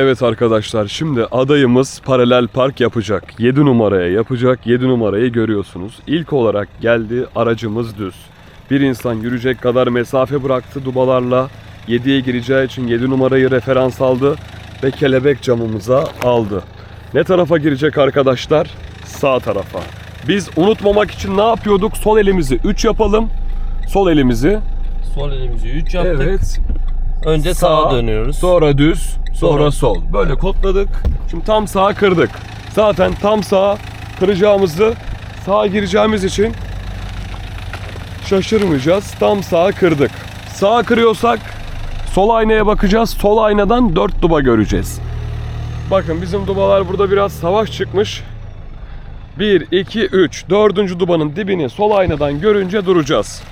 Evet arkadaşlar şimdi adayımız paralel park yapacak. 7 numaraya yapacak. 7 numarayı görüyorsunuz. İlk olarak geldi aracımız düz. Bir insan yürüyecek kadar mesafe bıraktı dubalarla. 7'ye gireceği için 7 numarayı referans aldı ve kelebek camımıza aldı. Ne tarafa girecek arkadaşlar? Sağ tarafa. Biz unutmamak için ne yapıyorduk? Sol elimizi 3 yapalım. Sol elimizi Sol elimizi 3 yaptık. evet Önce Sağ, sağa dönüyoruz. Sonra düz, sonra Sonra- sol. Böyle kodladık. Şimdi tam sağa kırdık. Zaten tam sağa kıracağımızı sağa gireceğimiz için şaşırmayacağız. Tam sağa kırdık. Sağa kırıyorsak sol aynaya bakacağız. Sol aynadan 4 duba göreceğiz. Bakın bizim dubalar burada biraz savaş çıkmış. 1, 2, 3. Dördüncü dubanın dibini sol aynadan görünce duracağız.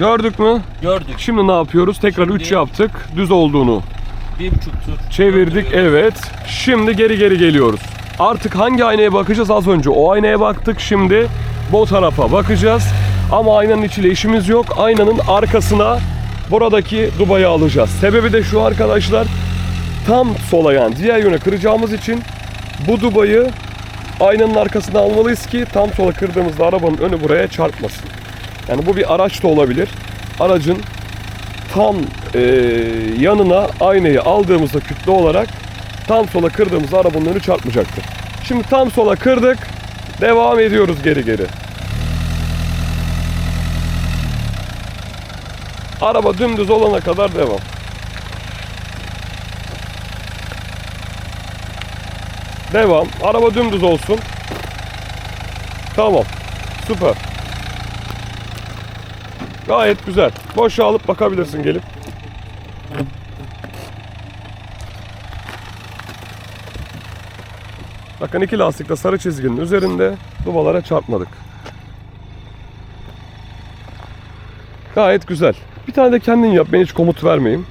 Gördük mü? Gördük. Şimdi ne yapıyoruz? Tekrar Şimdi- 3 yaptık. Düz olduğunu Bir buçuk tur. çevirdik. döndürüyoruz. Evet. Şimdi geri geri geliyoruz. Artık hangi aynaya bakacağız? Az önce o aynaya baktık. Şimdi bu tarafa bakacağız. Ama aynanın içiyle işimiz yok. Aynanın arkasına buradaki dubayı alacağız. Sebebi de şu arkadaşlar. Tam sola yani diğer yöne kıracağımız için bu dubayı aynanın arkasına almalıyız ki tam sola kırdığımızda arabanın önü buraya çarpmasın. Yani bu bir araç da olabilir. Aracın tam e, yanına aynayı aldığımızda kütle olarak tam sola kırdığımızda arabanın önü çarpmayacaktır. Şimdi tam sola kırdık. Devam ediyoruz geri geri. Araba dümdüz olana kadar devam. Devam. Araba dümdüz olsun. Tamam. Süper. Gayet güzel. Boşa alıp bakabilirsin gelip. Bakın iki lastik de sarı çizginin üzerinde dubalara çarpmadık. Gayet güzel. Bir tane de kendin yap. Ben hiç komut vermeyeyim.